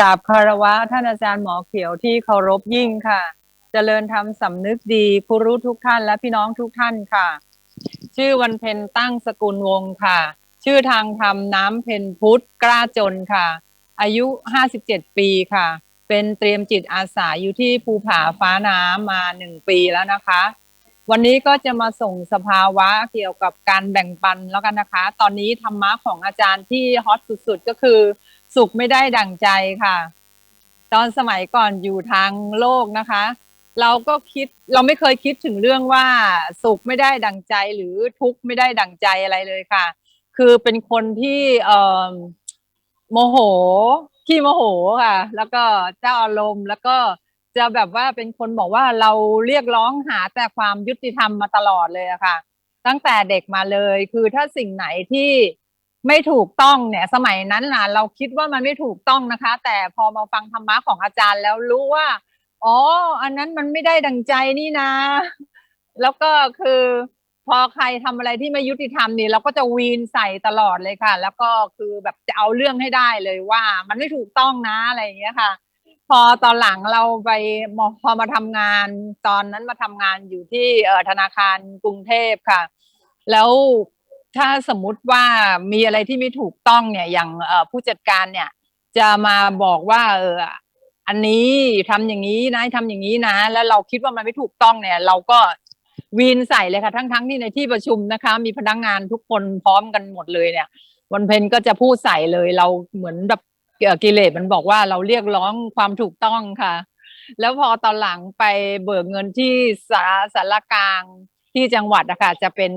กราบคารวะท่านอาจารย์หมอเขียวที่เคารพยิ่งค่ะเจริญธรรมสำนึกดีครูรู้ทุกท่านและพี่น้องทุกท่านค่ะ ชื่อวันเพ็ญตั้งสกุลวงศ์ค่ะ ชื่อทางธรรมน้ำเพ็ญพุทธกล้าจนค่ะ อายุ 57 ปีค่ะ เป็นเตรียมจิตอาสาอยู่ที่ภูผาฟ้าน้ำมาหนึ่งปีแล้วนะคะ วันนี้ก็จะมาส่งสภาวะเกี่ยวกับการแบ่งปันแล้วกันนะคะ ตอนนี้ธรรมะของอาจารย์ที่ฮอตสุดๆก็คือ สุขไม่ได้ดั่งใจค่ะ ตอนสมัยก่อนอยู่ทางโลกนะคะ เราก็คิดเราไม่เคยคิดถึงเรื่องว่าสุขไม่ได้ดั่งใจหรือทุกข์ไม่ได้ดั่งใจอะไรเลยค่ะ คือเป็นคนที่เอ่อโมโหขี้โมโหค่ะ แล้วก็เจ้าอารมณ์แล้วก็จะแบบว่าเป็นคนบอกว่าเราเรียกร้องหาแต่ความยุติธรรมมาตลอดเลยอะค่ะ ตั้งแต่เด็กมาเลย คือถ้าสิ่งไหนที่ ไม่ถูกต้องเนี่ยสมัยนั้นน่ะเราคิดว่ามันไม่ถูกต้องนะคะ แต่พอมาฟังธรรมะของอาจารย์แล้วรู้ว่าอ๋ออันนั้นมันไม่ได้ดังใจนี่นะ แล้วก็คือพอใครทำอะไรที่ไม่ยุติธรรมนี่เราก็จะวีนใส่ตลอดเลยค่ะ แล้วก็คือแบบจะเอาเรื่องให้ได้เลยว่า มันไม่ถูกต้องนะอะไรอย่างเงี้ยค่ะ พอตอนหลังเราไปพอมาทำงานตอนนั้นมาทำงานอยู่ที่ธนาคารกรุงเทพค่ะ แล้ว ถ้าสมมุติว่ามีอะไรที่ไม่ถูกต้องเนี่ยอย่างผู้จัดการเนี่ย จะมาบอกว่า เอออันนี้ทำอย่างนี้นะทำอย่างนี้นะ แล้วเราคิดว่ามันไม่ถูกต้องเนี่ย เราก็วีนใส่เลยค่ะ ทั้งๆที่ในที่ประชุมนะคะ มีพนักงานทุกคนพร้อมกันหมดเลยเนี่ย วันเพ็ญก็จะพูดใส่เลยเราเหมือนแบบกิเลสมันบอกว่าเราเรียกร้องความถูกต้องค่ะ แล้วพอตอนหลังไปเบิกเงินที่สาสารกลาง ที่จังหวัดอะค่ะจะเป็น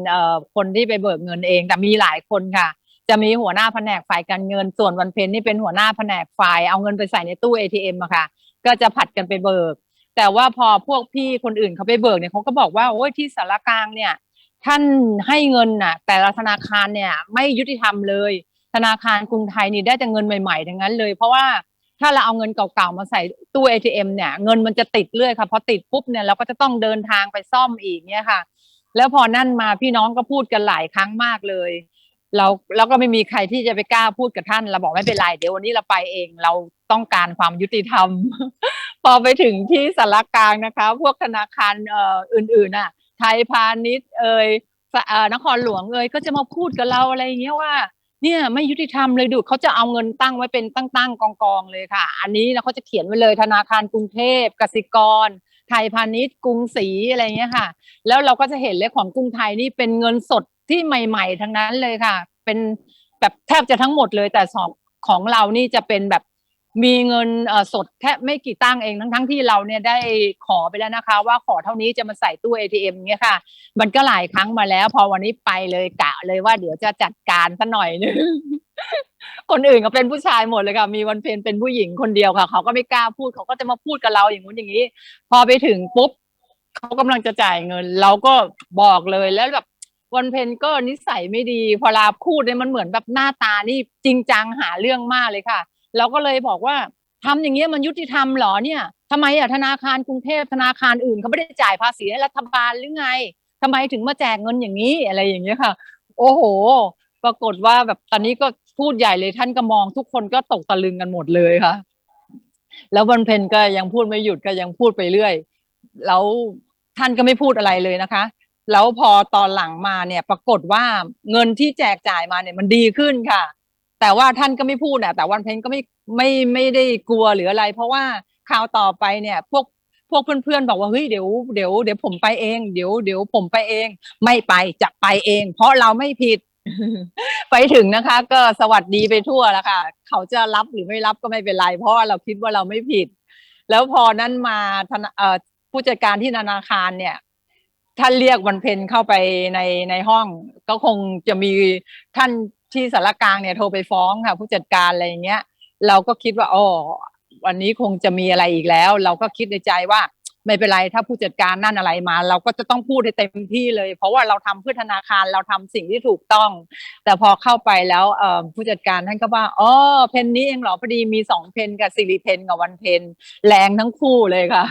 คนที่ไปเบิกเงินเอง แต่มีหลายคนค่ะ จะมีหัวหน้าแผนกฝ่ายการเงิน ส่วนวันเพ็ญนี่เป็นหัวหน้าแผนกฝ่ายเอาเงินไปใส่ในตู้ ATM อะค่ะ ก็จะผัดกันไปเบิก แต่ว่าพอพวกพี่คนอื่นเขาไปเบิกเนี่ยเขาก็บอกว่าโอ้ยที่สารกลางเนี่ยท่านให้เงินน่ะ แต่ละธนาคารเนี่ยไม่ยุติธรรมเลย ธนาคารกรุงไทยนี่ได้แต่เงินใหม่ๆทั้งนั้นเลย เพราะว่า ถ้าเราเอาเงินเก่าๆมาใส่ตู้ ATM เนี่ยเงินมันจะติดเรื่อยค่ะพอติดปุ๊บเนี่ยเราก็จะต้องเดินทางไปซ่อมอีกเนี่ยค่ะ แล้วพอนั่นมาพี่น้องก็พูดกันหลายครั้งมากเลยเราแล้วก็ไม่มีใครที่จะไปกล้าพูดกับท่าน เราบอกไม่เป็นไรเดี๋ยววันนี้เราไปเองเราต้องการความยุติธรรม พอไปถึงที่สารกลางนะคะ พวกธนาคารเอ่ออื่นๆอะ ไทยพาณิชย์เอ่ยนครหลวงเอ่ยก็จะมาพูดกับเราอะไรเงี้ยว่า เนี่ยไม่ยุติธรรมเลยดูเขาจะเอาเงินตั้งไว้เป็นตั้งๆกองๆเลยค่ะ อันนี้นะเขาจะเขียนไว้เลยธนาคารกรุงเทพกสิกร ไทยพาณิชย์กรุงศรีอะไรเงี้ยค่ะ แล้วเราก็จะเห็นเลยของกรุงไทยนี่เป็นเงินสดที่ใหม่ ๆ ทั้งนั้นเลยค่ะ เป็นแบบแทบจะทั้งหมดเลยแต่สองของเรานี่จะเป็นแบบ มีเงินสดแค่ไม่กี่ตั้งเองทั้งๆที่เราเนี่ยได้ขอไปแล้วนะคะ ว่าขอเท่านี้จะมาใส่ตู้ ATM เงี้ยค่ะ มันก็หลายครั้งมาแล้ว พอวันนี้ไปเลยกะเลยว่าเดี๋ยวจะจัดการซะหน่อยนึงคนอื่นก็เป็นผู้ชายหมดเลยค่ะ มีวันเพ็ญเป็นผู้หญิงคนเดียวค่ะ เขาก็ไม่กล้าพูดเขาก็จะมาพูดกับเราอย่างงู้นอย่างนี้ พอไปถึงปุ๊บเขากำลังจะจ่ายเงิน เราก็บอกเลยแล้วแบบวันเพ็ญก็นิสัยไม่ดี พอลาพูดเนี่ยมันเหมือนแบบหน้าตานี่จริงจังหาเรื่องมากเลยค่ะ เราก็เลยบอกว่าทำอย่างเงี้ยมันยุติธรรมเหรอเนี่ยทำไมอะธนาคารกรุงเทพธนาคารอื่นเขาไม่ได้จ่ายภาษีให้รัฐบาลหรือไงทำไมถึงมาแจกเงินอย่างนี้อะไรอย่างเงี้ยค่ะ โอ้โห ปรากฏว่าแบบตอนนี้ก็พูดใหญ่เลยท่านก็มองทุกคนก็ตกตะลึงกันหมดเลยค่ะ แล้ววันเพ็ญก็ยังพูดไม่หยุดก็ยังพูดไปเรื่อย แล้วท่านก็ไม่พูดอะไรเลยนะคะ แล้วพอตอนหลังมาเนี่ย ปรากฏว่าเงินที่แจกจ่ายมาเนี่ยมันดีขึ้นค่ะ แต่ว่าท่านก็ไม่พูดอะแต่วันเพ็ญก็ไม่ไม่ไม่ได้กลัวหรืออะไร เพราะว่าคราวต่อไปเนี่ยพวกพวกเพื่อนๆบอกว่าเฮ้ยเดี๋ยวเดี๋ยวเดี๋ยวผมไปเองเดี๋ยวเดี๋ยวผมไปเอง ไม่ไปจะไปเอง เพราะเราไม่ผิด ไปถึงนะคะ ก็สวัสดีไปทั่วแล้วค่ะ เขาจะรับหรือไม่รับก็ไม่เป็นไร เพราะเราคิดว่าเราไม่ผิด แล้วพอนั้นมาธนาผู้จัดการที่ธนาคารเนี่ยท่านเรียกวันเพ็ญเข้าไปในในห้อง ก็คงจะมีท่าน ที่สารกลางเนี่ยโทรไปฟ้องค่ะ ผู้จัดการอะไรอย่างเงี้ย เราก็คิดว่าอ๋อวันนี้คงจะมีอะไรอีกแล้ว เราก็คิดในใจว่า ไม่เป็นไรถ้าผู้จัดการนั่นอะไรมา เราก็จะต้องพูดให้เต็มที่เลย เพราะว่าเราทำเพื่อธนาคารเราทำสิ่งที่ถูกต้อง แต่พอเข้าไปแล้วผู้จัดการท่านก็ว่าอ๋อเพนนี้เองเหรอพอดีมีสองเพนกับสิริเพนกับวันเพนแรงทั้งคู่เลยค่ะ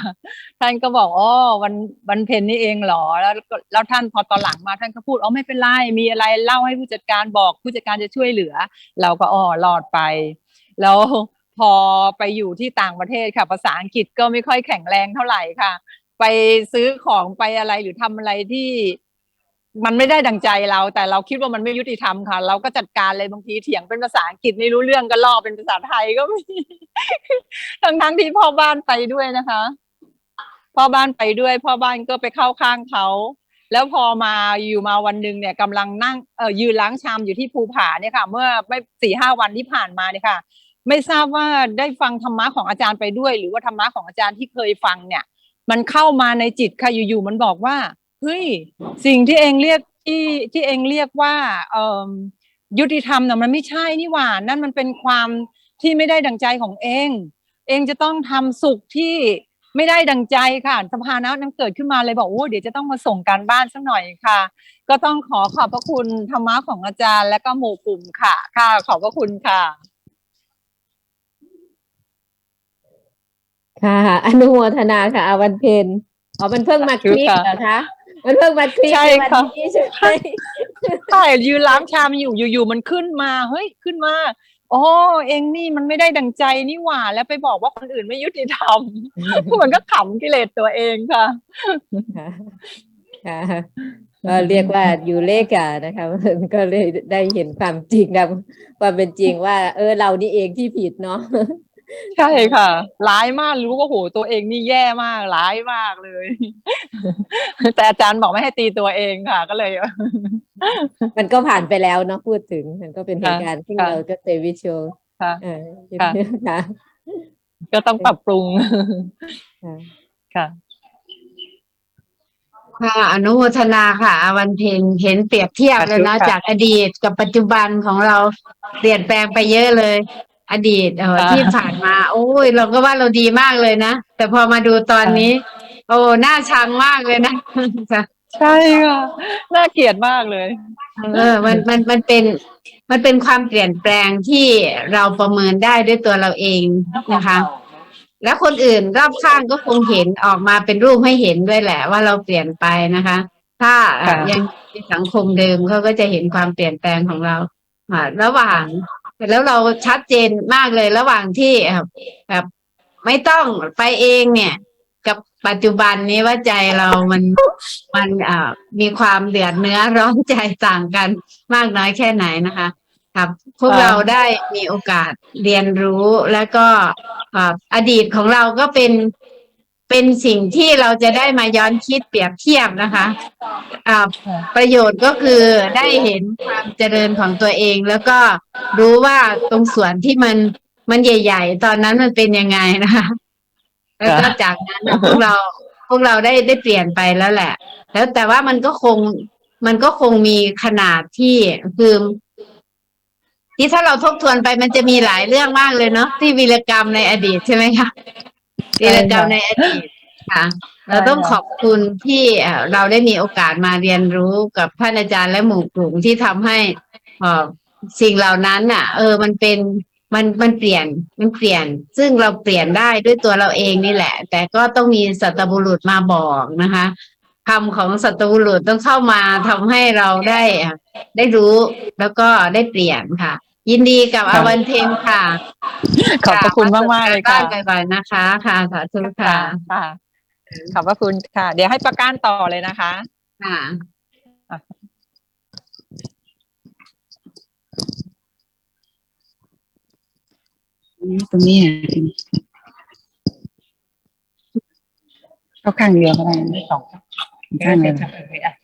ท่านก็บอกอ๋อวันวันเพนนี่เองเหรอแล้วแล้วท่านพอตอนหลังมาท่านก็พูดอ๋อไม่เป็นไรมีอะไรเล่าให้ผู้จัดการบอก ผู้จัดการจะช่วยเหลือ เราก็อ๋อรอดไป แล้ว พอไปอยู่ที่ต่างประเทศค่ะ ภาษาอังกฤษก็ไม่ค่อยแข็งแรงเท่าไหร่ค่ะ ไปซื้อของไปอะไรหรือทำอะไรที่มันไม่ได้ดังใจเรา แต่เราคิดว่ามันไม่ยุติธรรมค่ะ เราก็จัดการเลยบางทีเถียงเป็นภาษาอังกฤษไม่รู้เรื่องก็ล่อเป็นภาษาไทยก็มีทั้งทั้งที่พ่อบ้านไปด้วยนะคะ พ่อบ้านไปด้วย พ่อบ้านก็ไปเข้าข้างเขาแล้วพอมาอยู่มาวันหนึ่งเนี่ยกำลังนั่งเออยืนล้างชามอยู่ที่ภูผาเนี่ยค่ะ เมื่อไม่สี่ห้าวันที่ผ่านมาเนี่ยค่ะ ไม่ทราบว่าได้ฟังธรรมะของอาจารย์ไปด้วย หรือว่าธรรมะของอาจารย์ที่เคยฟังเนี่ย มันเข้ามาในจิตค่ะอยู่ๆมันบอกว่าเฮ้ยสิ่งที่เองเรียกที่ที่เองเรียกว่าเอ่อยุติธรรมน่ะมันไม่ใช่นี่หว่า นั่นมันเป็นความที่ไม่ได้ดังใจของเอง เองจะต้องทำสุขที่ไม่ได้ดังใจค่ะสภานะนั้นเกิดขึ้นมาเลยบอกโอ้เดี๋ยวจะต้องมาส่งการบ้านสักหน่อยค่ะ ก็ต้องขอขอบพระคุณธรรมะของอาจารย์ และก็หมู่กลุ่มค่ะ ค่ะ ขอบพระคุณค่ะ ค่ะ อนุโมทนาค่ะอาวันเพ็ญอ๋อมันเพิ่งมาคลิกค่ะเหรอคะมันเพิ่งมาคลิกใช่ในวันค่ะนี้ใช่ไหมใช่ยืนล้างชามอยู่อยู่ๆมันขึ้นมาเฮ้ยขึ้นมาอ๋อเองนี่มันไม่ได้ดังใจนี่หว่า แล้วไปบอกว่าคนอื่นไม่ยุติธรรมมันก็ขำกิเลสตัวเองค่ะค่ะค่ะก็เรียกว่าอยู่เลกานะคะก็เลยได้เห็นความจริงครับความเป็นจริงว่า เออเรานี่เองที่ผิดเนาะ ใช่ค่ะ ร้ายมากรู้ว่าโหตัวเองนี่แย่มาก ร้ายมากเลย แต่อาจารย์บอกไม่ให้ตีตัวเองค่ะ ก็เลย มันก็ผ่านไปแล้วเนาะพูดถึง มันก็เป็นเหตุค่ะการณ์ที่ค่ะเราก็เซวิชวลค่ะเออค่ะค่ะก็ต้องปรับปรุง ค่ะค่ะค่ะอนุโมทนาค่ะอาวันเพ็ญเห็นเปรียบเทียบเลยนะสาธุค่ะจากอดีตกับปัจจุบันของเราเปลี่ยนแปลงไปเยอะเลย อดีตเออค่ะที่ผ่านมา โอ้ย เราก็ว่าเราดีมากเลยนะ แต่พอมาดูตอนนี้ โอ้น่าชังมากเลยนะค่ะใช่ค่ะน่าเกลียดมากเลย เออ มันมันมันเป็นมันเป็นความเปลี่ยนแปลงที่เราประเมินได้ด้วยตัวเราเองนะคะ แล้วคนอื่นรอบข้างก็คงเห็นออกมาเป็นรูปให้เห็นด้วยแหละ ว่าเราเปลี่ยนไปนะคะ ถ้าเอ่อค่ะยังในสังคมเดิมเขาก็จะเห็นความเปลี่ยนแปลงของเราอ่าระหว่าง แล้วเราชัดเจนมากเลยระหว่างที่แบบไม่ต้องไปเองเนี่ย กับปัจจุบันนี้ว่าใจเรามันมันอ่ามีความเดือดเนื้อร้อนใจต่างกันมากน้อยแค่ไหนนะคะ ครับ พวกเราได้มีโอกาสเรียนรู้แล้วก็อดีตของเราก็เป็น เป็นสิ่งที่เราจะได้มาย้อนคิดเปรียบเทียบนะคะอ่าประโยชน์ก็คือได้เห็นความเจริญของตัวเอง แล้วก็รู้ว่าตรงส่วนที่มันมันใหญ่ ๆ ตอนนั้นมันเป็นยังไงนะคะแล้วก็จากนั้นน่ะพวกเราพวกเราได้ได้เปลี่ยนไปแล้วแหละ แล้วแต่ว่ามันก็คงมันก็คงมีขนาดที่คือที่ถ้าเราทบทวนไปมันจะมีหลายเรื่องมากเลยเนาะที่วีรกรรมในอดีตใช่ไหมคะ วีรกรรมในอดีตค่ะ เราต้องขอบคุณที่เอ่อเราได้มีโอกาสมาเรียนรู้กับท่านอาจารย์และหมู่กลุ่มที่ทำให้เอ่อสิ่งเหล่านั้นน่ะ เออ มันเป็นมันมันเปลี่ยนมันเปลี่ยน ซึ่งเราเปลี่ยนได้ด้วยตัวเราเองนี่แหละ แต่ก็ต้องมีสัตบุรุษมาบอกนะคะคำของสัตบุรุษต้องเข้ามาทำให้เราได้อะได้รู้แล้วก็ได้เปลี่ยนค่ะ ยินดีกับค่ะอาวันเพ็ญค่ะ ขอบพระคุณมากมากๆเลยค่ะบ้านบ่อยๆนะคะ ค่ะสาธุค่ะค่ะ ขอบพระคุณค่ะ เดี๋ยวให้ประกันต่อเลยนะคะ ค่ะตรงนี้เข้าข้างเดียวก็ได้ไม่สองข้างเลย